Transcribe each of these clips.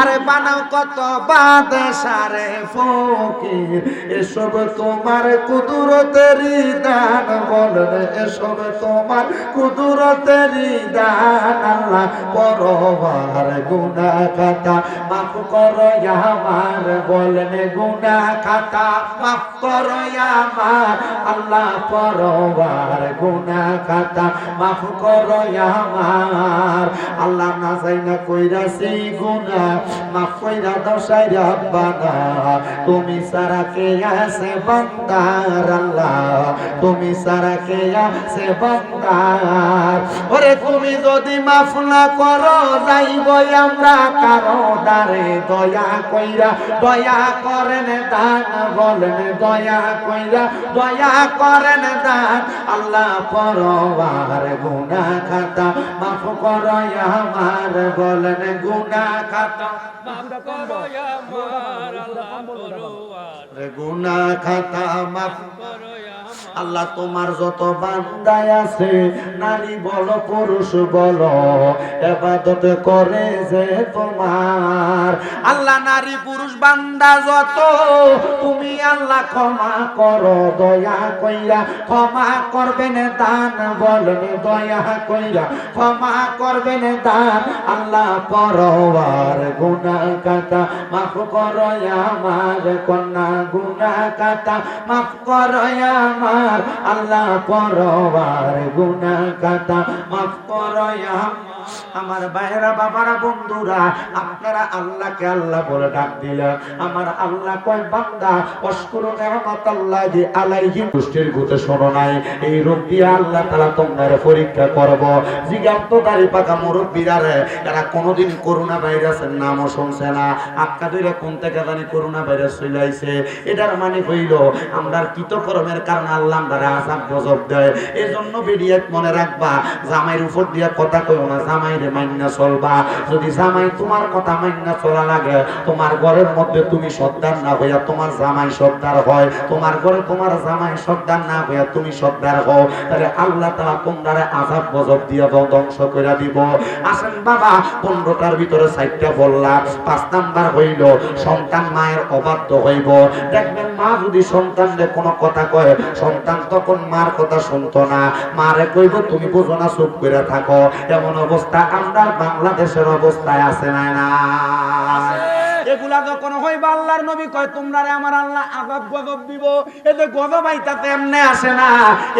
আরে বানাও কত বাদশারে ফকির, এসব তোমার কুদরতেরই দান বলেন, এসব তোমার কুদরতেরই দান আল্লাহ পরবার গুনা খাতা মাফ করো আমার বলেন গুনা খাতা মাফ করো আমার আল্লাহ পরবার গুনা খাতা মাফ করো আমার, আল্লাহ না চাই না কইরাছি গুনা মাফ কইরা রাব্বানা তুমি সারা কে আছে বান্দার আল্লাহ? তুমি সারা কে আছে বান্দার? ওরে তুমি যদি মাফ না করো যাইব আমরা কারও দারে দয়া কইরা, দয়া করেন দান, বলেন দয়া কইরা, দয়া করেন দান। আল্লাহ পরবার গুনা খাতা, মাফ করো আমার, বলেন গুনা খাতা। গুনা খাতা মাফ আল্লাহ তোমার যত বান্দায় আছে, নারী বলো, পুরুষ বলো, এবাদত করে যে তোমার। আল্লাহ নারী, পুরুষ, বান্দা যত, তুমি আল্লাহ ক্ষমা করো, দয়া কইরা ক্ষমা করবেন দান বলেন, দয়া কইরা ক্ষমা করবেন দান। আল্লাহ পরবার গুনা কাটা মাফ করো, আমার কন্যা গুনা কাটা মাফ করো, আমার আল্লাহ পরবার গুনা কাটা মাফ করো আমার বাইরা বাবারা, বন্ধুরা, আপনারা আল্লাহকে আল্লাহ বলে ডাক দিলেন। আমার আল্লাহ কয়, বান্দা অস্কুর নেহমত আল্লাহ যে আলাইহি। দুষ্টির গুতে শোনো নাই, এই রূপ দিয়ে আল্লাহ তারা তোমার পরীক্ষা করব। জিগান্ত দাড়ি পাকা মুরব্বীরা রে, এরা কোনোদিন করোনা ভাইরাসের নামও শুনছে না। আক্কা দইরা কোন থেকে জানি করোনা ভাইরাস চলে আইছে। এটার মানে হইল, আমরা কৃতকর্মের কারণে আল্লাহ আমরা আসাম গজব দেয়। এই জন্য বেরিয়ে মনে রাখবা, জামাইয়ের উপর দিয়া কথা কইও না। জামাইরে মান্না চলবা। যদি জামাই তোমার কথা মান্না চলা লাগে, তোমার ঘরের মধ্যে তুমি সর্দার না হইয়া তোমার জামাই সর্দার হয়। তোমার ঘরে তোমার জামাই সর্দার না হইয়া তুমি সর্দার হও। তাহলে আল্লাহ তালা তোমরা আজাব গজব দিয়া দাও ধ্বংস করে দিব। আসেন বাবা, পনেরোটার ভিতরে সাইডটা বললাম। পাঁচ নাম্বার হইল, সন্তান মায়ের অবাধ্য হইব। দেখবেন মা যদি সন্তানদের কোনো কথা কয়, সন্তান তখন মার কথা শুনতো না। মারে কইব, তুমি বোঝো না, চুপ করে থাকো। এমন অবস্থা আমরা বাংলাদেশের অবস্থায় আছে না না এগুলা যখন হইবা আল্লাহর নবী কয়, তোমরা আমার আল্লাহ আযাব গজব দিব। এতে গজব আইতাতে এমনে আসে না।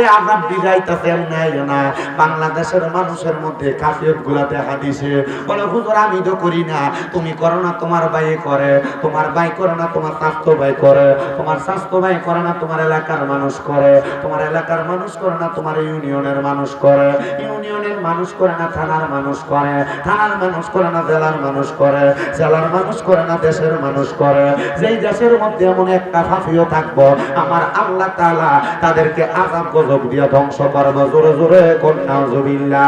এ আযাব দিগাইতাতে এমনে আইও না। বাংলাদেশের মানুষের মধ্যে কাফিয়তগুলা দেখা দিছে বলে, হুজুর, আমি তো করি না। তুমি করো না, তোমার ভাই করে। তোমার ভাই করে না, তোমার স্বাস্থ্য ভাই করে। তোমার স্বাস্থ্য ভাই করে না, তোমার এলাকার মানুষ করে। তোমার এলাকার মানুষ করে না, তোমার ইউনিয়নের মানুষ করে। ইউনিয়নের মানুষ করে না, থানার মানুষ করে। থানার মানুষ করে না, জেলার মানুষ করে। জেলার মানুষ করে না দেশের মানুষ করে যেই দেশের মধ্যে এমন একটা ফাফিও থাকব আমার আল্লাহ তাআলা তাদেরকে আযাব গজব দিয়ে ধ্বংস করব। জোরে জোরে কন্যা জবিল্লা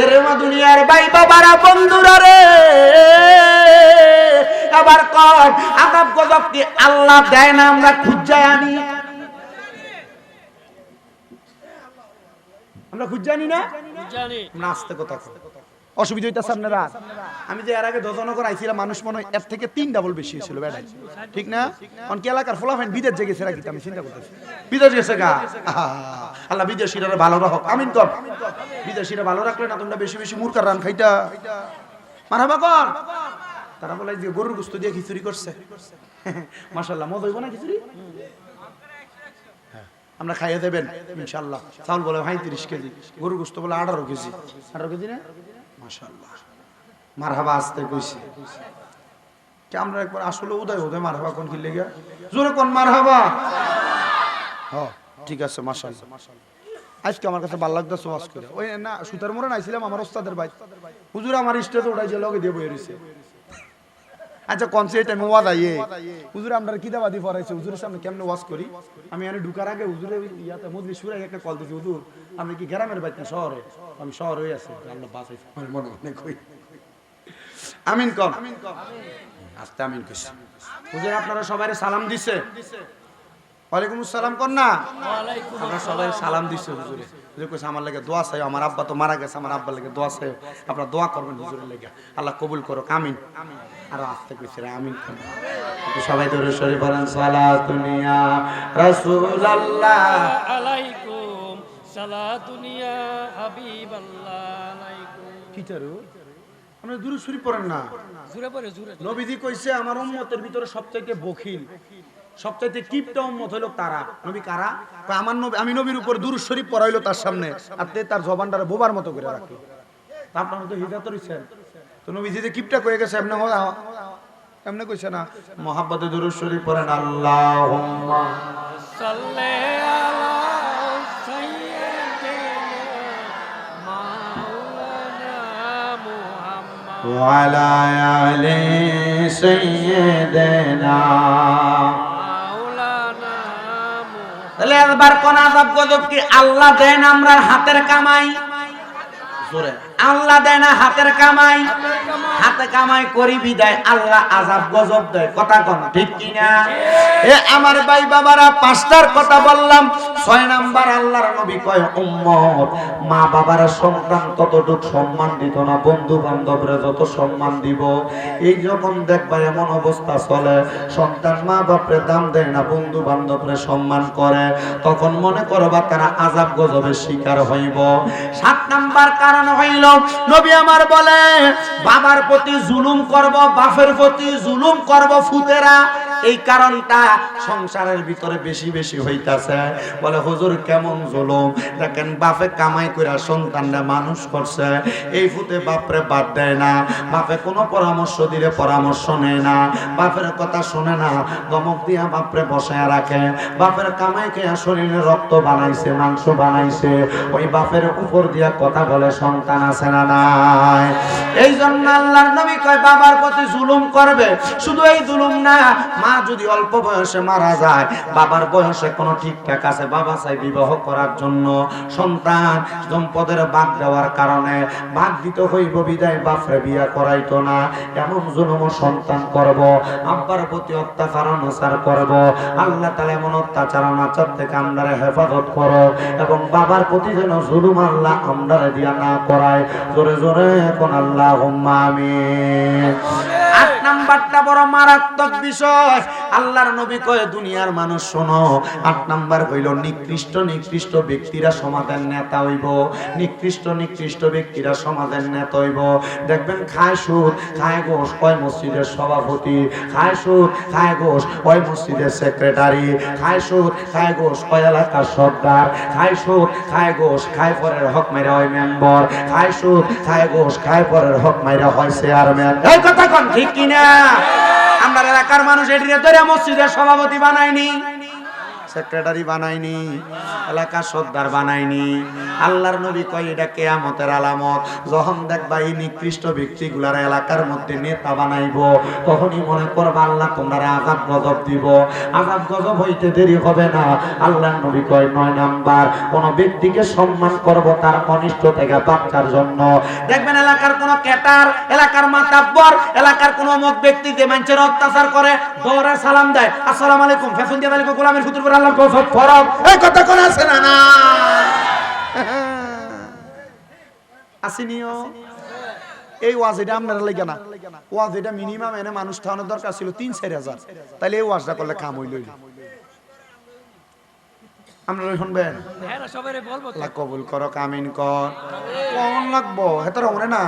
এর দুনিয়ার ভাই বাবারা বন্ধুরা রে। আবার কর আযাব গজব কি আল্লাহ দেয় না আমরা খুঁজায় আনি? আমরা খুঁজে আনি না? জানি আসতে কথা। অসুবিধা আমি যে এর আগে দশনগর আইছিলাম, মানুষ মনে হয় এর থেকে তিন ডাবল বেশি ছিল বেড়াই ঠিক না? অন কেলাকার ফলাফাইন বিদেশ রাখি আমি চিন্তা করতেছি। বিদেশ গেছে গা? আল্লাহ বিদেশিরা ভালো রাখো বিদেশিরা ভালো রাখলে না তোমরা বেশি বেশি মুরকার রান খাইতা? মারাবা কর। তারা বলে যে গরুর গুস্ত দিয়ে খিচুড়ি করছে। মাশাল্লাহ মদ হইব না খিচুড়ি? আমরা খাইয়ে দেবেন ইনশাল্লাহ চাউল বলে ভাই তিরিশ কেজি গরু গোস্ত বলে আঠারো কেজি। আঠারো কেজি না? আমরা কি আমার সুতার নাইছিলাম আমার ওস্তাদের ভাই হুজুর আমার উঠাইছে লগে দিয়ে রইছে। আচ্ছা কনসে টাইমে ওয়াজ আইয়ে হুজুর, আমরা কি দাবাদি ফরাইছে হুজুরের সামনে কেমনে ওয়াজ করি? আমি এনে ঢুকার আগে হুজুরের ইয়াতে মজলি সুরে একটা কল দিছি, হুজুর। আমি কি গ্রামের বাইতে শহরে? আমি শহরে আছি। আল্লাহ বাঁচাইছে আমার মনে মনে কই। আমিন কম। আস্তে আমিন কইছি হুজুর আপনারা সবাই সালাম দিছে? ওয়ালাইকুম আসসালাম কর না আমরা সবাই সালাম দিচ্ছি হুজুরে। হুজুর কইছে আমার লাগে দোয়া চাই আমার আব্বা তো মারা গেছে আমার আব্বার লাগে দোয়া চাই আপনারা দোয়া করবেন হুজুরের লাগে। আল্লাহ কবুল করো আমিন। আর আস্তে কইছে রে আমিন সবাই ধরে সরি বলেন সালাতুনিয়া রাসূলুল্লাহ। আলাইকুম সালাতুনিয়া হাবিবাল্লাহ আলাইকুম। কিটারু আমরা দূরে সরি পড়েন না। জুরে পড়ে জুরে নবীজি কইছে আমার উম্মতের ভিতরে সবচাইতে বখিল সবচাইতে কিপটা উম্মত হইল তারা। নবী কারা? আমার নবী আমি নবীর উপর দুরুদ শরীফ পড়াইলো তার সামনে আর তে তার জবানটারে বোবার মতো করে রাখি আপনারা তো হিদাত রইছেন। তো নবীজি যে কিপটা কয়ে গেছে এমনি হয় এমনি কইছে না মোহাব্বতে দুরুদ শরীফ পড়েন আল্লাহুম্মা সাল্লে মুহাম্মদ آل سيدنا সাইয়্যিদিনা মাওলানা মুহাম্মদ। তাহলে একবার কোন আজাব গজব কি আল্লাহ দেন আমরা হাতের কামাই? আল্লাহ দেন হাতের কামাই। হাতে কামাই করি বিদায়, আল্লাহ আজাব গজব দেয়। কথা কোন, ঠিক কিনা? এ আমার ভাই বাবারা, পাঁচটার কথা বললাম, ছয় নাম্বার আল্লাহর নবী কয়, উম্মত, মা বাবারা সন্তান ততটুক সম্মান দিত না? বন্ধু বান্ধবরা যত সম্মান দিব? এই যখন দেখবা এমন অবস্থা চলে, সন্তান মা বাপরে দাম দেয় না বন্ধু বান্ধবরে সম্মান করে, তখন মনে করবা তারা আজাব গজবের শিকার হইব। সাত নাম্বার কারণ হইল, নবী আমার বলে, বাবার প্রতি জুলুম করব বাফের প্রতি জুলুম করব ফুতেরা এই কারণটা সংসারের ভিতরে বেশি বেশি হইতাছে। বলে, হুজুর, কেমন জুলুম? দেখেন, বাপে কামাই করে সন্তানরা মানুষ করছে। এই ফুতে বাপরে বাদ দেয় না। বাপে কোনো পরামর্শ দিলে পরামর্শ নেয় না। বাপের কথা শুনে না দমক দিয়া বাপরে বসায় রাখে। বাপের কামাই খেয়া শরীরে রক্ত বানাইছে, মাংস বানাইছে। ওই বাপের উপর দিয়া কথা বলে, সন্তান আছে না নাই? এই জন্য আল্লাহর নবী কয়, বাবার প্রতি জুলুম করবে? শুধু এই জুলুম না মা যদি অল্প বয়সে মারা যায়, বাবার বয়সে কোনো ঠিকঠাক আছে, বাবা চাই বিবাহ করার জন্য। সন্তান সম্পদের ভাগ দেওয়ার কারণে ভাগ দিতে হইব, বিদায় বাপরে বিয়া করাইতো না। এমন জুলুম সন্তান করব, আব্বার প্রতি অত্যাচার অনাচার করব। আল্লাহ তালা এমন অত্যাচার অনাচার থেকে আমরা হেফাজত করো এবং বাবার প্রতি যেন জুলুম আল্লাহ আমরা দিয়া না করায়। জোরে জোরে এখন আল্লাহ আমিন। নাম্বারটা বড় মারাত্মক বিষয়। আল্লাহর নবী কয়, দুনিয়ার মানুষ শোনো, আট নাম্বার হইল নিকৃষ্ট নিকৃষ্ট ব্যক্তিরা সমাজের নেতা হইব। নিকৃষ্ট নিকৃষ্ট ব্যক্তিরা সমাজের নেতা হইব। দেখবেন খায় সুদ, খায় ঘোষ ওই মসজিদের সভাপতি। খায় সুদ, খায় ঘোষ ওই মসজিদের সেক্রেটারি। খায় সুদ, খায় ঘোষ ওই এলাকার সর্দার। খায় সুদ, খায় ঘোষ খায় পরের হক মেরে ওই মেম্বার। খায় সুদ, খায় ঘোষ খায় পরের হক মেরে হয় চেয়ারম্যান এই কথা কোন, ঠিক কিনা? আমরা এলাকার মানুষ এটিরে ধরে মসজিদের সভাপতি বানাইনি সেক্রেটারি বানাইনি এলাকার সর্দার বানাইনি আল্লাহর নবী কয়, এটা কেয়ামতের আলামত। যখন দেখবা এই নিকৃষ্ট ব্যক্তিগুলার এলাকার মধ্যে নেতা বানাইবো, তখনই মনে করবা আল্লাহ তোমরা আজাব গজব দিব। আজাব গজব হইতে দেরি হবে না। আল্লাহর নবী কয়, নয় নাম্বার, কোন ব্যক্তিকে সম্মান করব তার অনিষ্ট থেকে বাচ্চার জন্য। দেখবেন এলাকার কোন ক্যাটার, এলাকার মাতাব্বর, এলাকার কোন অমুক ব্যক্তি যে মানুষের অত্যাচার করে, দৌড়ে সালাম দেয়। আসসালামু আলাইকুম ফেসুন দিয়ে গোলামের ফুতুর কসম ফরম এই কথা কোন আছে না না। আসিনিও। এই আপনারা লেগে না। মিনিমাম এনে মানুষ দরকার ছিল তিন হাজার। তাহলে এই ওয়াজটা করলে কাম হইল। শুনবেন? কবুল করো কামিন কর। লাগবো হেতার না।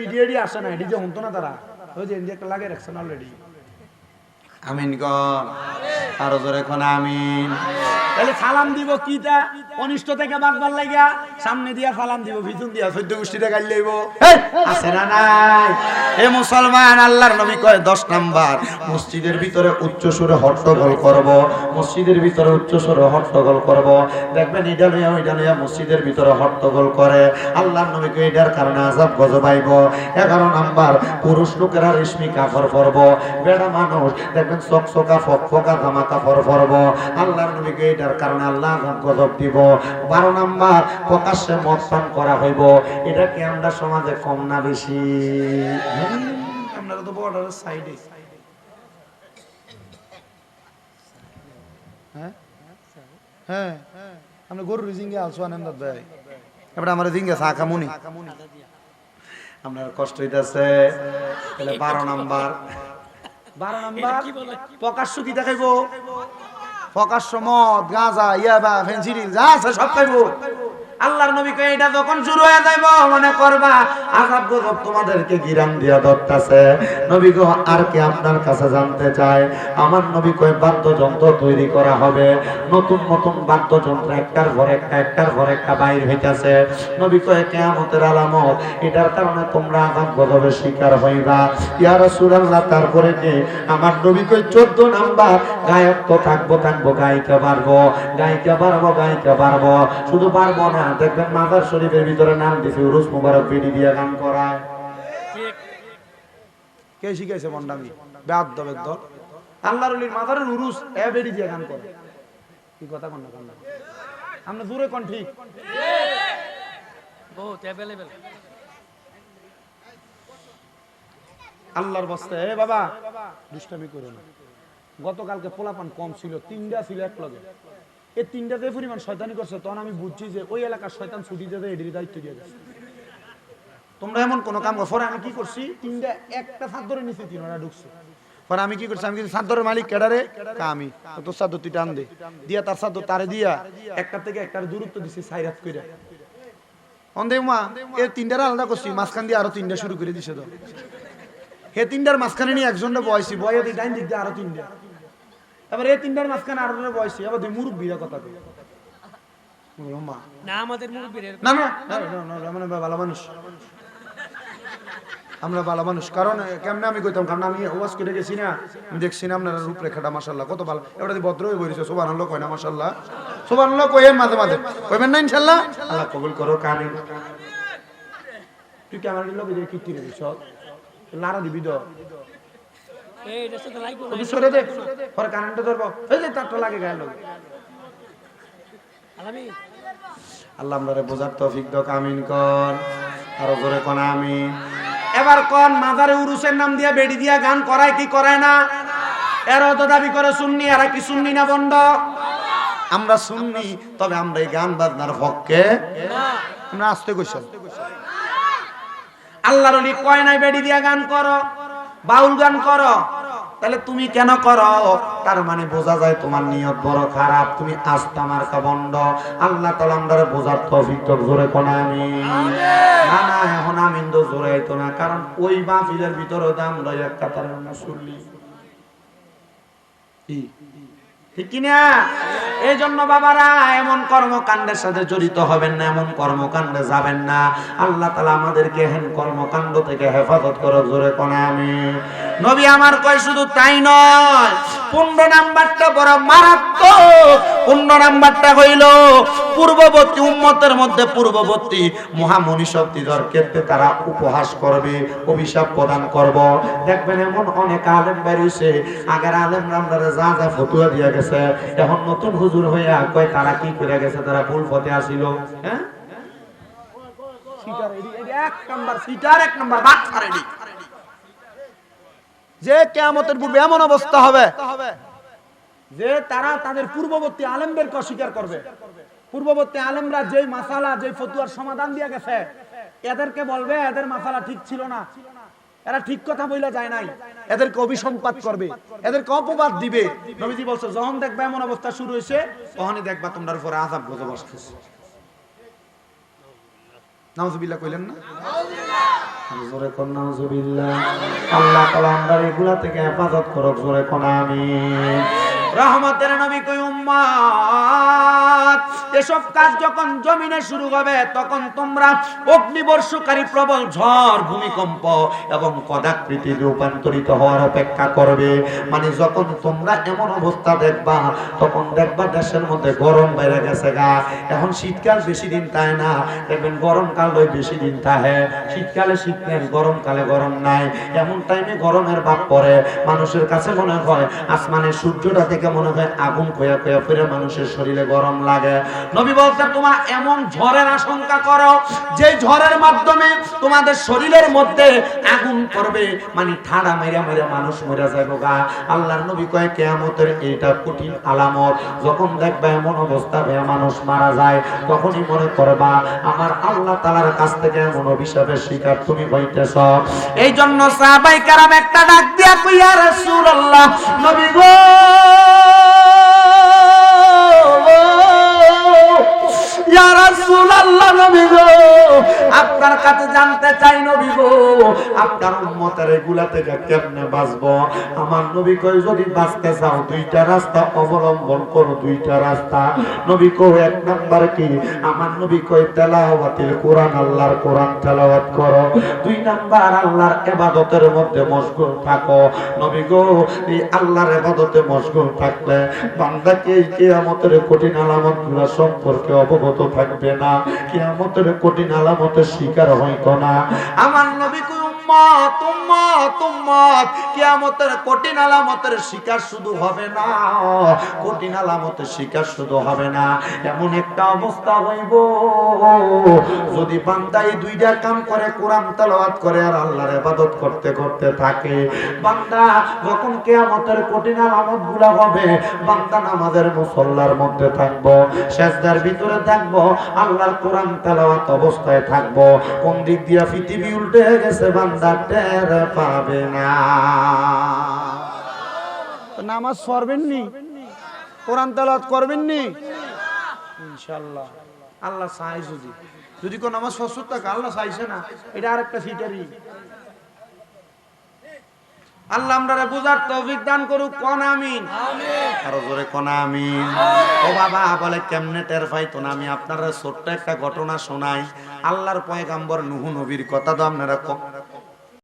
মিডিয়া আসে না এটি যে হতো না তারা। ওই যে ইন্ডিয়া লাগে রাখছেন অলরেডি আমিন কর আরও জোরে এখন আমিন। তাহলে সালাম দিব কিটা? অনিষ্ট থেকে বাগবার লাগিয়া সামনে দিয়া সালাম দিব ভিতর দিয়া চোদ্দ গোষ্ঠীতে গাইল লইব। আছে না নাই? এ মুসলমান আল্লাহর নবী কয় দশ নাম্বার মসজিদের ভিতরে উচ্চ সুরে হট্টগোল করব মসজিদের ভিতরে উচ্চ সুরে হট্টগোল করব। দেখবেন এটা লইয়া ওইটা লইয়া মসজিদের ভিতরে হট্টগোল করে। আল্লাহর নবীকে এটার কারণে আজাব গজবাইব। এগারো নাম্বার পুরুষ লোকেরা রেশমি কাপড় পরব। বেড়া মানুষ দেখবেন চকচকা ফকফকা জামা কাপড় পরব আল্লাহর নবীকে এটার কারণে আল্লাহ গজব দিব। বারো নাম্বার প্রকাশ্যে মদ পান করা হইব। এটা কি আমরা সমাজে কম না বেশি। আপনারা তো বর্ডারের সাইডে হ্যাঁ? হ্যাঁ? আমরা গরুর জিঙ্গে আলসো আনন্দ দেয়। এবার আমার জিঙ্গে চা খামুনি। আপনার কষ্ট হইতেছে। তাহলে বারো নাম্বার। বারো নাম্বার প্রকাশ্য কি দেখাইবো? প্রকাশ্য মদ গাঁজা ইয়াবা ফেন্সিডিল যা আছে সব খাইবো। আল্লাহর নবী কই এটা যখন শুরু হয়ে যাইবো মনে করবা, আজাব গজব তোমাদেরকে গিরাম দিয়া ধরতেছে। নবী গো, আর কি আপনার কাছে জানতে চায়? আমার নবী কয়, বাদ্যযন্ত্র তৈরি করা হবে। নতুন নতুন বাদ্যযন্ত্র, একটার পর একটা, একটার পর একটা বাইর হইতাছে। নবী কয়, কেয়ামতের আলামত, এটার কারণে তোমরা আজাব গজবের শিকার হইবা। ইয়া রাসূলুল্লাহ, তারপরে কি? আমার নবী কই 14 নাম্বার, গায়ক তো থাকব থাকব, গায়িকা পারব গায়িকা পারব গায়িকা পারব শুধু পারব না দেখবেন মাদার শরীফের ভিতরে নাম দিছে উরুস মুবারক বিডি দিয়ে গান করায়। কে শিখাইছে মন্ডামি? বেদ বেদ আল্লাহর অলির মাথার উরুস এ বেড়ি দিয়ে গান করে। কি কথা কোন না কোন আমরা দূরে কোন ঠিক? বহুত অ্যাভেলেবেল আল্লাহর বস্তে এ বাবা দুষ্টামি করো না। গতকালকে পোলাপান কম ছিল তিনটা ছিল এক লগে। এই তিনটা যে পরিমাণ শয়তানি করছে, তখন আমি বুঝছি যে ওই এলাকার শয়তান ছুটি দিয়ে এটির দায়িত্ব দিয়ে গেছে তোমরা এমন কোনো কাম করো। আমি কি করছি, তিনটা, একটা ছাদ ধরে নিচে তিনটা ঢুকছে। আমি কি করছি, আমি কিন্তু চাদরের মালিক কেডারে আমি। তোর তুই টান দে। দিয়া তার তারে দিয়া একটা থেকে একটার দূরত্ব দিছি, সাইরাত কইরা। অন্ধে মা এই তিনটার আলাদা করছি, মাঝখান দিয়ে আরও তিনটা শুরু করে দিছে তো। হে তিনটার মাঝখানে নিয়ে একজনটা বয়সী বয়ে দিই ডাইন দিক দিয়ে আরও তিনটা। এবার এই তিনটার মাঝখানে আরও বয়সী এবার দুই মুরব্বীরা কথা কই না আমাদের না না না, না, না, না, আমরা ভালো মানুষ। আমরা ভালো মানুষ কারণ কেমনে আমি কইতাম কারণ আমি ওয়াজ করে গেছি না আমি দেখছি না আপনার রূপরেখাটা মাসাল্লাহ কত ভালো। ভদ্র হয়ে বলেছে সোবান আল্লাহ কয় না মাসাল্লাহ সোবান আল্লাহ কইেন মাঝে মাঝে। কইবেন না ইনশাল্লাহ আল্লাহ কবুল করো কানে তুই ক্যামেরা কীর্তি লারা দিবি তো এই এটা সাথে লাইক তুই সরে দে পরে কারেন্টটা ধরবো। এই যে তারটা লাগে গায়ে আল্লাহ আমরা বোঝার তৌফিক দাও কামিন কর। আরও জোরে কোন আমি এবার কোন মাজারে উরুসের নাম দিয়া বেড়ি দিয়া গান করায় কি করায় না? এরা তো দাবি করে শুননি এরা কি শুননি না বন্ড আমরা শুননি তবে আমরা এই গান বাজনার পক্ষে না। আমরা আসতে কইছ আল্লাহর কয় নাই বেড়ি দিয়া গান করো? বাউল গান করো। তাহলে তুমি কেন করো? তার মানে বোঝা যায় তোমার নিয়ত বড় খারাপ। তুমি আস্থা মার্কা বন্ধ আল্লাহ তালা আমরা বোঝার তফিক তোর জোরে কোন আমি? না না এখন আমি তো জোরে না কারণ ওই মাহফিলের ভিতরে দাম লয় একটা তার আমরা শুনলি। কি? এই জন্য বাবারা, এমন কর্মকাণ্ডের সাথে জড়িত হবেন না, এমন কর্মকাণ্ডে যাবেন না। আল্লাহ তালা আমাদেরকে হেন কর্মকাণ্ড থেকে হেফাজত করো জোরে কনে আমি। নবী আমার কয়, শুধু তাই নয়, পনেরো নাম্বারটা বড় মারাত্মক পনেরো নাম্বারটা হইল পূর্ববর্তী উম্মতের মধ্যে পূর্ববর্তী মহামনি ক্ষেত্রে তারা উপহাস করবে, অভিশাপ প্রদান করব। দেখবেন এমন অনেক আলেম বেরিয়েছে, আগের আলেম রামদারে যা যা ফতুয়া দিয়ে গেছে, এখন নতুন হুজুর হয়ে কয় তারা কি করে গেছে, তারা ভুল পথে আসিল। হ্যাঁ? যে কেয়ামতের পূর্বে এমন অবস্থা হবে যে তারা তাদের পূর্ববর্তী আলেমদেরকে অস্বীকার করবে। পূর্ববর্তী আলেমরা যেই মাসালা, যেই ফতুয়ার সমাধান দিয়ে গেছে, এদেরকে বলবে, এদের মাসালা ঠিক ছিল না। এরা ঠিক কথা বইলা যায় নাই। এদেরকে অভিসম্পাত করবে। এদেরকে অপবাদ দিবে। নবীজি বলছে, যখন দেখবা এমন অবস্থা শুরু হয়েছে, তখনই দেখবা তোমরা উপরে আজাব গজব আসতেছে। নাউজুবিল্লাহ কইলেন না? জোরে কোন নাউজুবিল্লাহ। আল্লাহ তালা আমরা এগুলা থেকে হেফাজত করো জোরে কোন আমি রহমতের নবী কই উম্মাত? এসব কাজ যখন জমিনে শুরু হবে, তখন তোমরা অগ্নিবর্ষকারী প্রবল ঝড়, ভূমিকম্প এবং পদাকৃতি রূপান্তরিত হওয়ার অপেক্ষা করবে। মানে যখন তোমরা এমন অবস্থা দেখবা, তখন দেখবা দেশের মধ্যে গরম বেড়ে গেছে গা। এখন শীতকাল বেশি দিন তাই না? দেখবেন গরমকাল ওই বেশি দিন তাহে। শীতকালে শীত নেই গরমকালে গরম নাই। এমন টাইমে গরমের ভাব পড়ে। মানুষের কাছে মনে হয়, আসমানের সূর্যটা থেকে মনে হয় আগুন খোয়া খোয়া ফিরে মানুষের শরীরে গরম লাগে। নবী বলতে তোমার এমন ঝড়ের আশঙ্কা করো, যে ঝড়ের মাধ্যমে তোমাদের শরীরের মধ্যে আগুন করবে। মানে ঠাড়া মেরা মেরা মানুষ মরে যাবে গা আল্লাহর নবী কয়, কেয়ামতের এইটা কঠিন আলামত। যখন দেখবে এমন অবস্থা হয়ে মানুষ মারা যায়, তখনই মনে করবা, আমার আল্লাহ তালার কাছ থেকে এমন অভিশাপের শিকার তুমি হইতেছ। এই জন্য সাহাবাই কারাম একটা ডাক দিয়া কইয়া, রাসূলুল্লাহ, নবী গো! ইয়া রাসূলুল্লাহ নবী গো। আপনার কাছে জানতে চাই নবী গো, আপনার উম্মতের এগুলা থেকে কেমনে বাঁচবো? আমার নবী কই যদি বাঁচতে চাও, দুইটা রাস্তা অবলম্বন করো, দুইটা রাস্তা। নবী কো এক নাম্বার কি? আমার নবী কই তেলাওয়াতিল কোরআন, আল্লাহর কোরআন তেলাওয়াত করো। দুই নাম্বার, আল্লাহর ইবাদতের মধ্যে মশগুল থাকো। নবী গো, এই আল্লাহর ইবাদতে মশগুল থাকলে বান্দাকে এই কিয়ামতের কঠিন আলামতগুলো সম্পর্কে অবগত থাকবে না। কিয়ামতের কঠিন আলামতের শিকার হইতো না। আমার নবী যদি বান্দা এই দুইটা কাম করে, কোরআন তেলাওয়াত করে আর আল্লাহর ইবাদত করতে করতে থাকে। বান্দা যখন কিয়ামতের কঠিন আলামতগুলা হবে, বান্দা নামাজের মুসল্লার মধ্যে থাকব, সেজদার ভিতরে থাকব, আল্লাহর কোরআন তেলাওয়াত অবস্থায় থাকব। কোন দিক দিয়া পৃথিবী উল্টে গেছে বান্দা? টের পাবে না। নামাজ পড়বেন নি? কোরআন তেলাওয়াত করবেন নি? ইনশাআল্লাহ। আল্লাহ চাই যদি। যদি কোন নামাজ থাকে আল্লাহ চাইছে না। এটা আরেকটা আল্লাহ আমরা বুঝার তৌফিক দান করুক, কোন আমিন? আরও জোরে কোনা আমিন। ও বাবা, বলে কেমনে টের পাইতো না? আমি আপনারা ছোট্ট একটা ঘটনা শোনাই। আল্লাহর পয়গাম্বর নুহু নবীর কথা তো আপনারা